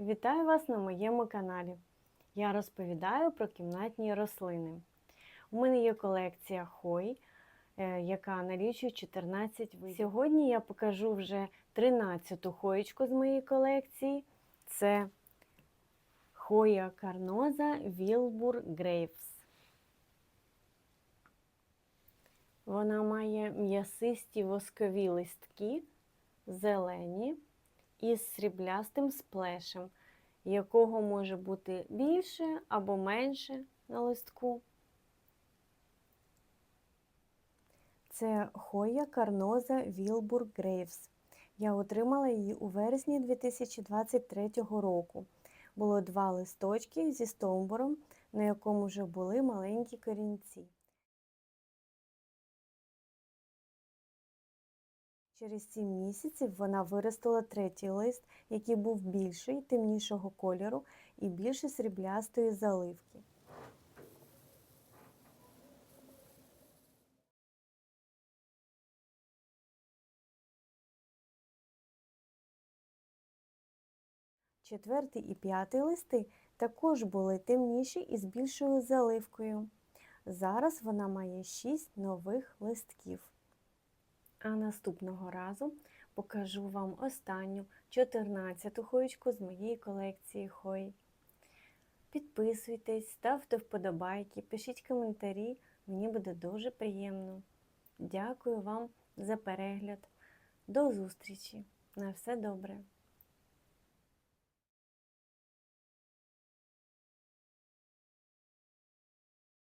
Вітаю вас на моєму каналі. Я розповідаю про кімнатні рослини. У мене є колекція хой, е, яка налічує 14 видів. Сьогодні я покажу вже 13-ту хоєчку з моєї колекції. Це хоя карноза Вілбур Грейвс. Вона має м'ясисті воскові листки, зелені із сріблястим сплешем, якого може бути більше або менше на листку. Це Хоя Карноза Вілбур Грейвс. Я отримала її у вересні 2023 року. Було два листочки зі стовбуром, на якому вже були маленькі корінці. Через 7 місяців вона виростила третій лист, який був більший, темнішого кольору і більше сріблястої заливки. Четвертий і п'ятий листи також були темніші і з більшою заливкою. Зараз вона має 6 нових листків. А наступного разу покажу вам останню 14-ту хоючку з моєї колекції хой. Підписуйтесь, ставте вподобайки, пишіть коментарі, мені буде дуже приємно. Дякую вам за перегляд. До зустрічі! На все добре!